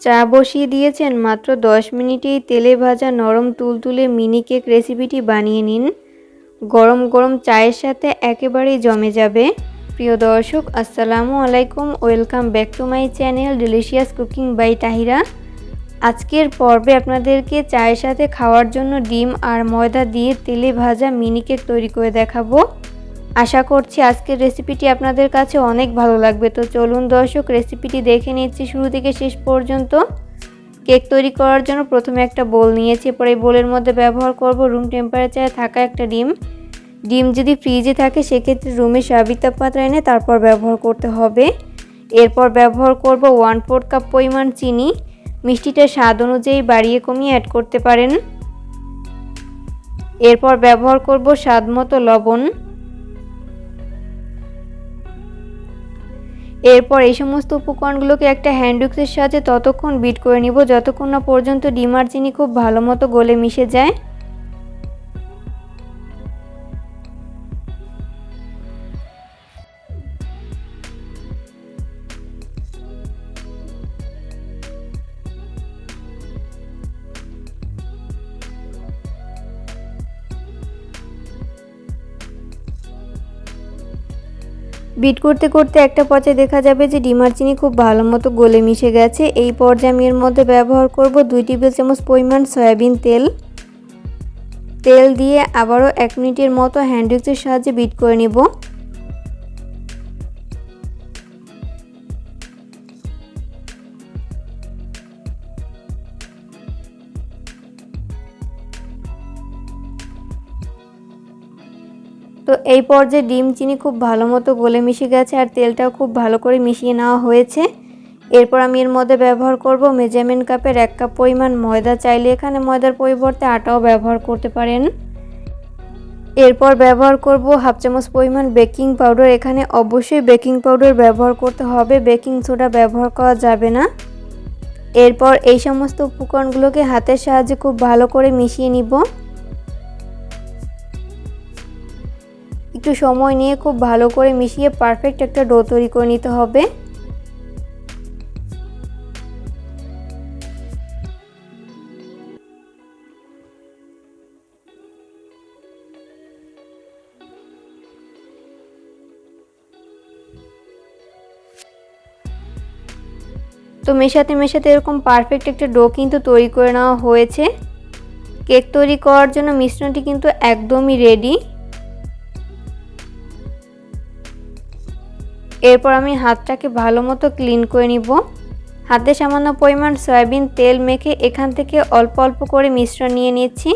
চা বসিয়ে দিয়েছেন মাত্র 10 মিনিটেই তেলে ভাজা নরম তুলতুলে মিনি কেক রেসিপিটি বানিয়ে নিন। গরম গরম চায়ের সাথে একেবারেই জমে যাবে। প্রিয় দর্শক, আসসালামু আলাইকুম। Welcome back to my channel delicious cooking by Tahira. আজকের পর্বে আপনাদেরকে চায়ের সাথে খাওয়ার জন্য ডিম আর ময়দা দিয়ে তেলে ভাজা মিনি কেক তৈরি করে দেখাবো। আশা করছি আজকের রেসিপিটি আপনাদের কাছে অনেক ভালো লাগবে। তো চলুন দর্শক রেসিপিটি দেখে নিচ্ছি শুরু থেকে শেষ পর্যন্ত। কেক তৈরি করার জন্য প্রথমে একটা বোল নিয়েছি পরে এই বোলের মধ্যে ব্যবহার করব রুম টেম্পারেচারে থাকা একটা ডিম। ডিম যদি ফ্রিজে থাকে, সেক্ষেত্রে রুমে স্বাভাবিক তাপমাত্রা এনে তারপর ব্যবহার করতে হবে। এরপর ব্যবহার করব ওয়ান ফোর্থ কাপ পরিমাণ চিনি। মিষ্টিটা স্বাদ অনুযায়ী বাড়িয়ে কমিয়ে অ্যাড করতে পারেন। এরপর ব্যবহার করব স্বাদ মতো লবণ। এরপর এই সমস্ত উপকরণগুলোকে একটা হ্যান্ড উইক্সের সাহায্যে ততক্ষণ বিট করে নিব, যতক্ষণ না পর্যন্ত ডিমার চিনি খুব ভালো মতো গলে মিশে যায়। বিট করতে করতে একটা পর্যায়ে দেখা যাবে যে ডিমার চিনি খুব ভালো মতো গলে মিশে গেছে। এই পর্যায়ে আমি এর মধ্যে ব্যবহার করব দুই টেবিল চামচ পরিমাণ সয়াবিন তেল। তেল দিয়ে আবারও এক মিনিটের মতো হ্যান্ড উইক্সের সাহায্যে বিট করে নেব। তো এই পর্যায়ে ডিম, চিনি খুব ভালো মতো গলে মিশে গেছে আর তেলটাও খুব ভালো করে মিশিয়ে নেওয়া হয়েছে। এরপর আমি এর মধ্যে ব্যবহার করব মেজারমেন্ট কাপের এক কাপ পরিমাণ ময়দা। চাইলে এখানে ময়দার পরিবর্তে আটাও ব্যবহার করতে পারেন। এরপর ব্যবহার করব হাফ চামচ পরিমাণ বেকিং পাউডার। এখানে অবশ্যই বেকিং পাউডার ব্যবহার করতে হবে। বেকিং সোডা ব্যবহার করা যাবে না। এরপর এই সমস্ত উপকরণগুলোকে হাতের সাহায্যে খুব ভালো করে মিশিয়ে নিব। একটু সময় নিয়ে খুব ভালো করে মিশিয়ে পারফেক্ট একটা ডো তৈরি করে নিতে হবে। তো মেশাতে মেশাতে এরকম পারফেক্ট একটা ডো কিন্তু তৈরি করে নেওয়া হয়েছে। কেক তৈরি করার জন্য মিশ্রণটি কিন্তু একদমই রেডি এরপর আমি হাতটাকে ভালো মতো ক্লিন করে নিব। হাতে সামান্য পরিমাণ সয়াবিন তেল মেখে এখান থেকে অল্প অল্প করে মিশ্রণ নিয়ে নিচ্ছি।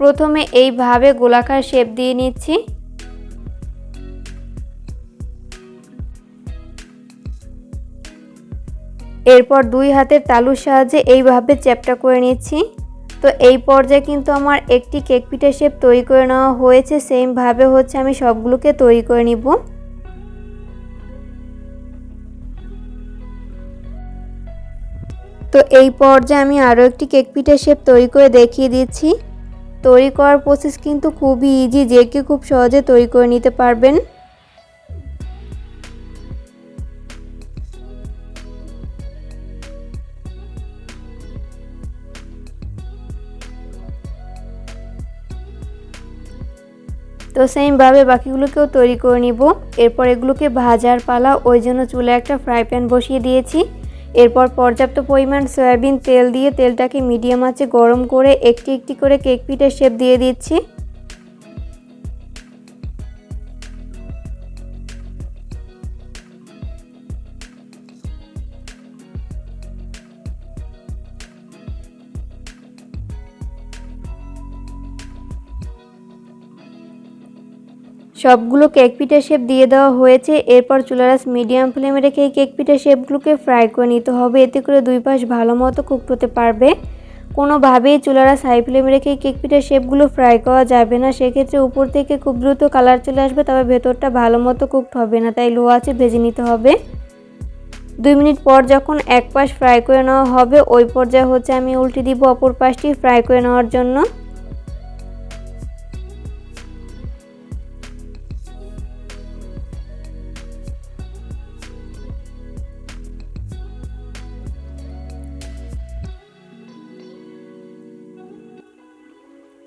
প্রথমে এইভাবে গোলাকার শেপ দিয়ে নিচ্ছি। এরপর দুই হাতের তালুর সাহায্যে এইভাবে চ্যাপটা করে নিচ্ছি। তো এই পর্যায়ে কিন্তু আমার একটি কেক পিঠা শেপ তৈরি করে নেওয়া হয়েছে। সেমভাবে হচ্ছে আমি সবগুলোকে তৈরি করে নিব। তো এই পর্যায়ে আমি আরও একটি কেক পিঠা শেপ তৈরি করে দেখিয়ে দিচ্ছি। তৈরি করার প্রসেস কিন্তু খুবই ইজি যে কেউ খুব সহজে তৈরি করে নিতে পারবেন। তো সেমভাবে বাকিগুলোকেও তৈরি করে নিব। এরপর এগুলোকে ভাজার পালা, ওই জন্য চুলে একটা ফ্রাই প্যান বসিয়ে দিয়েছি। এরপর পর্যাপ্ত পরিমাণ সয়াবিন তেল দিয়ে তেলটাকে মিডিয়াম আঁচে গরম করে একটি একটি করে কেক পিঠের শেপ দিয়ে দিচ্ছি। সবগুলো কেক পিঠা শেপ দিয়ে দেওয়া হয়েছে। এরপর চুলারাস মিডিয়াম ফ্লেমে রেখে এই কেক পিঠা শেপগুলোকে ফ্রাই করে নিতে হবে। এতে করে দুই পাশ ভালো মতো কুক হতে পারবে। কোনোভাবেই চুলারাস হাই ফ্লেমে রেখে কেক পিঠার শেপগুলো ফ্রাই করা যাবে না। সেক্ষেত্রে উপর থেকে খুব দ্রুত কালার চলে আসবে, তবে ভেতরটা ভালো মতো কুকড হবে না, তাই লো আছে ভেজে নিতে হবে। দুই মিনিট পর যখন এক পাশ ফ্রাই করে নেওয়া হবে, ওই পর্যায়ে হচ্ছে আমি উল্টে দিব অপর পাশটি ফ্রাই করে নেওয়ার জন্য।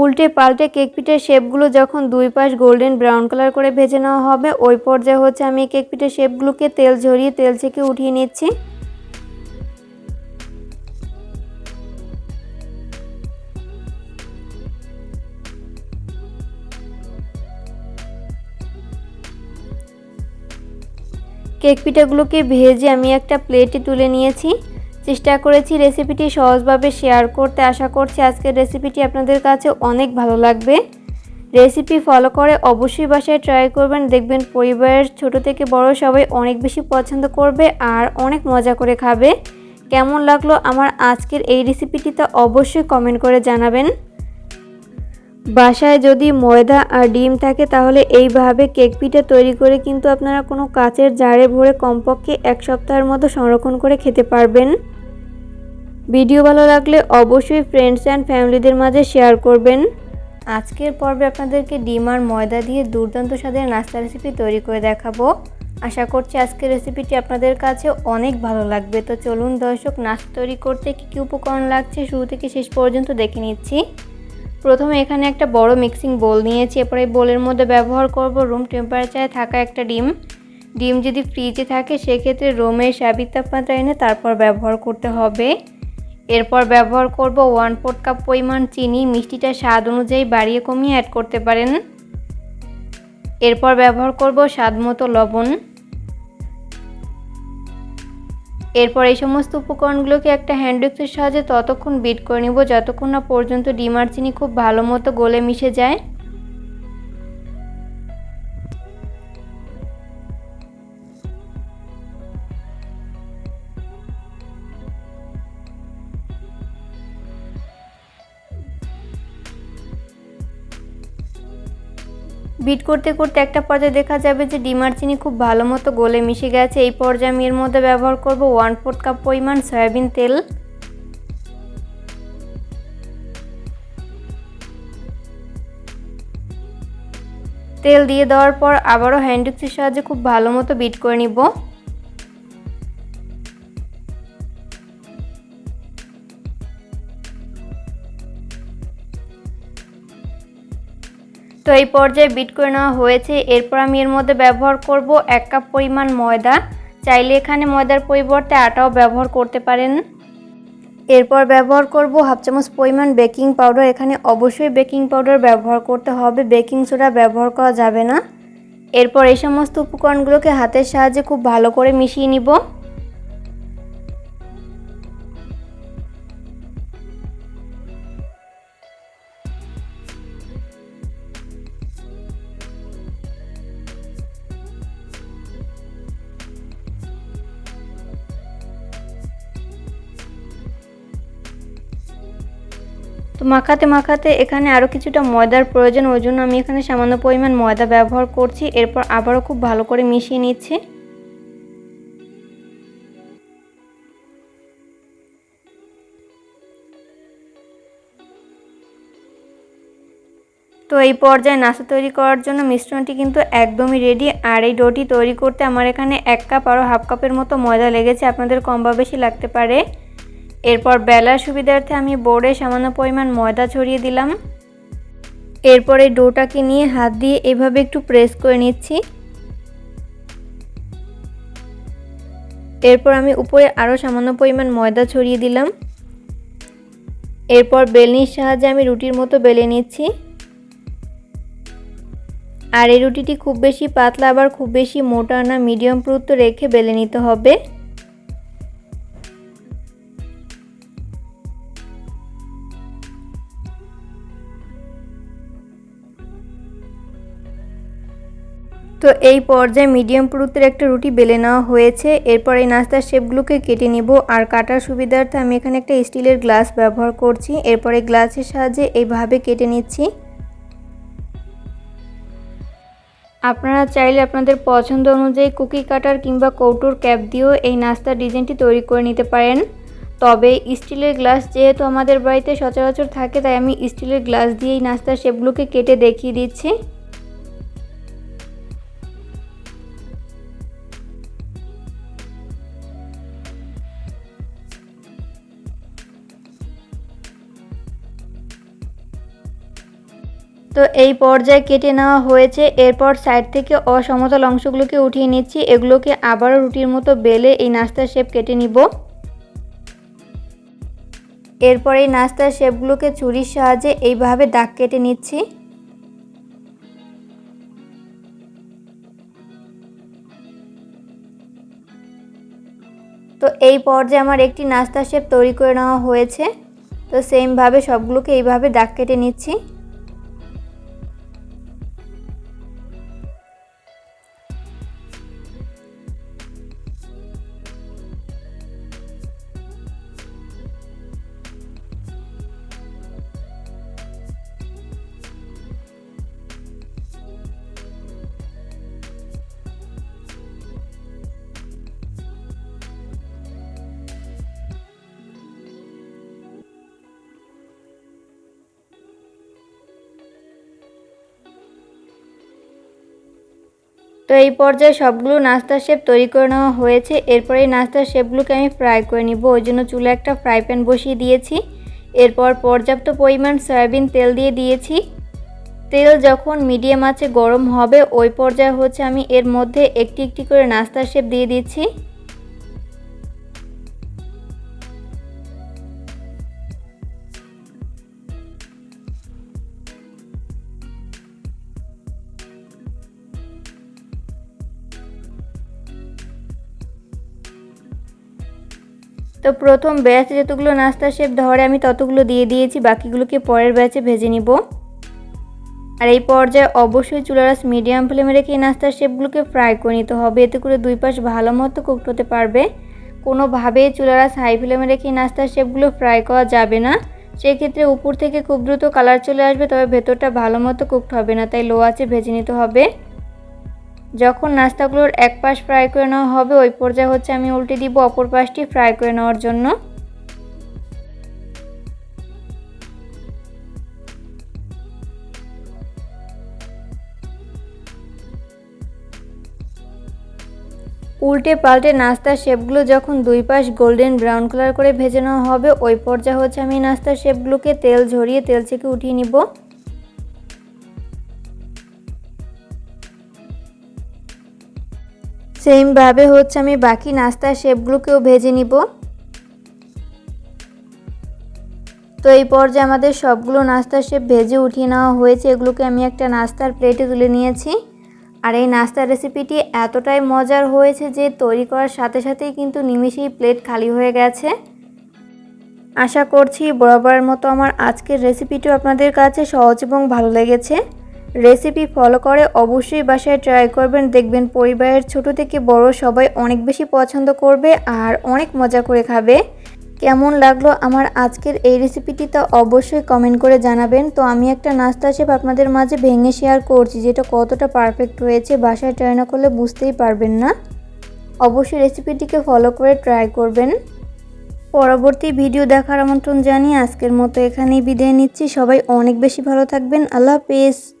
উল্টে পাল্টে কেক পিঠের শেপগুলো যখন দুই পাশ গোল্ডেন ব্রাউন কালার করে ভেজে নেওয়া হবে, ওই পর্যায়ে হচ্ছে আমি কেক পিঠের শেপগুলোকে তেল ঝরিয়ে তেল থেকে উঠিয়ে নিচ্ছি। কেক পিঠাগুলোকে ভেজে আমি একটা প্লেটে তুলে নিয়েছি। চেষ্টা করেছি রেসিপিটি সহজভাবে শেয়ার করতে। আশা করছি আজকের রেসিপিটি আপনাদের কাছে অনেক ভালো লাগবে। রেসিপি ফলো করে অবশ্যই বাসায় ট্রাই করবেন। দেখবেন পরিবারের ছোট থেকে বড় সবাই অনেক বেশি পছন্দ করবে আর অনেক মজা করে খাবে। কেমন লাগল আমার আজকের এই রেসিপিটি তা অবশ্যই কমেন্ট করে জানাবেন। বাসায় যদি ময়দা আর ডিম থাকে তাহলে এইভাবে কেক পিঠা তৈরি করে কিন্তু আপনারা কোনো কাচের জারে ভরে কমপক্ষে এক সপ্তাহের মতো সংরক্ষণ করে খেতে পারবেন। ভিডিও ভালো লাগলে অবশ্যই ফ্রেন্ডস অ্যান্ড ফ্যামিলিদের মাঝে শেয়ার করবেন। আজকের পর্বে আপনাদেরকে ডিম আর ময়দা দিয়ে দুর্দান্ত স্বাদের নাস্তা রেসিপি তৈরি করে দেখাবো। আশা করছি আজকের রেসিপিটি আপনাদের কাছে অনেক ভালো লাগবে। তো চলুন দর্শক, নাস্তা তৈরি করতে কী কী উপকরণ লাগছে শুরু থেকে শেষ পর্যন্ত দেখে নিচ্ছি। প্রথমে এখানে একটা বড় মিক্সিং বোল নিয়েছি। এরপরে এই বোলের মধ্যে ব্যবহার করব রুম টেম্পারেচারে থাকা একটা ডিম। ডিম যদি ফ্রিজে থাকে, সেক্ষেত্রে রুমের স্বাভাবিক তাপমাত্রা এনে তারপর ব্যবহার করতে হবে। এরপর ব্যবহার করব ওয়ান ফোর্থ কাপ পরিমাণ চিনি, মিষ্টিটা স্বাদ অনুযায়ী বাড়িয়ে কমিয়ে অ্যাড করতে পারেন। এরপর ব্যবহার করব স্বাদ মতো লবণ। এরপর এই সমস্ত উপকরণগুলোকে একটা হ্যান্ডউইক্সের সাহায্যে ততক্ষণ বিট করে নিব, যতক্ষণ না পর্যন্ত ডিমার চিনি খুব ভালো মতো গলে মিশে যায়। বিট করতে করতে একটা পর্যায়ে দেখা যাবে যে ডিমার চিনি খুব ভালো মতো গলে মিশে গেছে। এই পর্যায়ে আমি এর মধ্যে ব্যবহার করব ওয়ান ফোর্থ কাপ পরিমাণ সয়াবিন তেল। তেল দিয়ে দেওয়ার পর আবারও হ্যান্ডিক্সের সাহায্যে খুব ভালো মতো বিট করে নিব। তো এই পর্যায়ে বিট করে নেওয়া হয়েছে। এরপর আমি এর মধ্যে ব্যবহার করব এক কাপ পরিমাণ ময়দা। চাইলে এখানে ময়দার পরিবর্তে আটাও ব্যবহার করতে পারেন। এরপর ব্যবহার করব হাফ চামচ পরিমাণ বেকিং পাউডার। এখানে অবশ্যই বেকিং পাউডার ব্যবহার করতে হবে। বেকিং সোডা ব্যবহার করা যাবে না। এরপর এই সমস্ত উপকরণগুলোকে হাতের সাহায্যে খুব ভালো করে মিশিয়ে নিব। মাখাতে মাখাতে এখানে আরও কিছুটা ময়দার প্রয়োজন। ওই জন্য আমি এখানে সামান্য পরিমাণ ময়দা ব্যবহার করছি। এরপর আবারও খুব ভালো করে মিশিয়ে নিচ্ছি। তো এই পর্যায়ে নাস্তা তৈরি করার জন্য মিশ্রণটি কিন্তু একদমই রেডি আর এই ডোটি তৈরি করতে আমার এখানে এক কাপ আরও হাফ কাপের মতো ময়দা লেগেছে। আপনাদের কম বা বেশি লাগতে পারে। এরপর বেলার সুবিধার্থে আমি বোর্ডে সামান্য পরিমাণ ময়দা ছড়িয়ে দিলাম। এরপর ডোটাকে নিয়ে হাত দিয়ে এভাবে একটু প্রেস করে নিচ্ছি। এরপর আমি উপরে আরও সামান্য পরিমাণ ময়দা ছড়িয়ে দিলাম। এরপর বেলনির সাহায্যে আমি রুটির মতো বেলে নিচ্ছি। আর এই রুটিটি খুব বেশি পাতলা আবার খুব বেশি মোটা না, মিডিয়াম পুরুত্ব রেখে বেলে নিতে হবে। তো এই পর্যায়ে মিডিয়াম পুরুত্বের একটা রুটি বেলে নেওয়া হয়েছে। এরপর এই নাস্তার শেপগুলোকে কেটে নিব। আর কাটার সুবিধার্থে আমি এখানে একটা স্টিলের গ্লাস ব্যবহার করছি। এরপরে গ্লাসের সাহায্যে এইভাবে কেটে নিচ্ছি। আপনারা চাইলে আপনাদের পছন্দ অনুযায়ী কুকি কাটার কিংবা কৌটোর ক্যাপ দিয়েও এই নাস্তার ডিজাইনটি তৈরি করে নিতে পারেন। তবে স্টিলের গ্লাস যেহেতু আমাদের বাড়িতে সচরাচর থাকে, তাই আমি স্টিলের গ্লাস দিয়ে এই নাস্তার শেপগুলোকে কেটে দেখিয়ে দিচ্ছি। তো এই পর্যায়ে কেটে নেওয়া হয়েছে। এরপর সাইড থেকে অসমতল অংশগুলোকে উঠিয়ে নিচ্ছি। এগুলোকে আবারও রুটির মতো বেলে এই নাস্তার শেপ কেটে নিব। এরপর এই নাস্তার শেপগুলোকে ছুরির সাহায্যে এইভাবে দাগ কেটে নিচ্ছি। তো এই পর্যায়ে আমার একটি নাস্তার শেপ তৈরি করে নেওয়া হয়েছে। তো সেমভাবে সবগুলোকে এইভাবে দাগ কেটে নিচ্ছি। তো এই পর্যায়ে সবগুলো নাস্তার শেপ তৈরি করে নেওয়া হয়েছে। এরপরে এই নাস্তার শেপগুলোকে আমি ফ্রাই করে নিব। ওই জন্য চুলে একটা ফ্রাই প্যান বসিয়ে দিয়েছি। এরপর পর্যাপ্ত পরিমাণ সয়াবিন তেল দিয়ে দিয়েছি। তেল যখন মিডিয়াম আছে গরম হবে, ওই পর্যায়ে হচ্ছে আমি এর মধ্যে একটি একটি করে নাস্তার শেপ দিয়ে দিচ্ছি। তো প্রথম ব্যাচ যতগুলো নাস্তা শেপ ধরে, আমি ততগুলো দিয়ে দিয়েছি, বাকিগুলোকে পরের ব্যাচে ভেজে নিব। আর এই পর্যায়ে অবশ্যই চুলারাস মিডিয়াম ফ্লেমে রেখে এই নাস্তার শেপগুলোকে ফ্রাই করে নিতে হবে। এতে করে দুই পাশ ভালো মতো কুকড হতে পারবে। কোনোভাবেই চুলারাস হাই ফ্লেমে রেখে নাস্তার শেপগুলো ফ্রাই করা যাবে না। সেক্ষেত্রে উপর থেকে খুব দ্রুত কালার চলে আসবে, তবে ভেতরটা ভালো মতো কুকড হবে না, তাই লো আছে ভেজে নিতে হবে। যখন নাস্তাগুলোর এক পাশ ফ্রাই করে নেওয়া হবে, ওই পর্যায়ে হচ্ছে আমি উল্টে দিব অপর পাশটি ফ্রাই করে নেওয়ার জন্য। উল্টে পাল্টে নাস্তার শেপগুলো যখন দুই পাশ গোল্ডেন ব্রাউন কালার করে ভেজে নেওয়া হবে, ওই পর্যায়ে হচ্ছে আমি নাস্তার শেপগুলোকে তেল ঝরিয়ে তেল থেকে উঠিয়ে নিব। সেমভাবে হচ্ছে আমি বাকি নাস্তার শেপগুলোকেও ভেজে নিব। তো এই পর্যায়ে আমাদের সবগুলো নাস্তার শেপ ভেজে উঠিয়ে নেওয়া হয়েছে। এগুলোকে আমি একটা নাস্তার প্লেটে তুলে নিয়েছি। আর এই নাস্তার রেসিপিটি এতটাই মজার হয়েছে যে তৈরি করার সাথে সাথেই কিন্তু নিমিশেই প্লেট খালি হয়ে গেছে। আশা করছি বরাবরের মতো আমার আজকের রেসিপিটিও আপনাদের কাছে সহজ এবং ভালো লেগেছে। রেসিপি ফলো করে অবশ্যই বাসায় ট্রাই করবেন। দেখবেন পরিবারের ছোট থেকে বড় সবাই অনেক বেশি পছন্দ করবে আর অনেক মজা করে খাবে। কেমন লাগল আমার আজকের এই রেসিপিটি তা অবশ্যই কমেন্ট করে জানাবেন। তো আমি একটা নাস্তা শেপ আপনাদের মাঝে ভেঙে শেয়ার করছি, যেটা কতটা পারফেক্ট হয়েছে। বাসায় ট্রাই না করলে বুঝতেই পারবেন না। অবশ্যই রেসিপিটিকে ফলো করে ট্রাই করবেন। পরবর্তী ভিডিও দেখার আমন্ত্রণ জানিয়ে আজকের মতো এখানেই বিদায় নিচ্ছি। সবাই অনেক বেশি ভালো থাকবেন। আল্লাহ হাফেজ।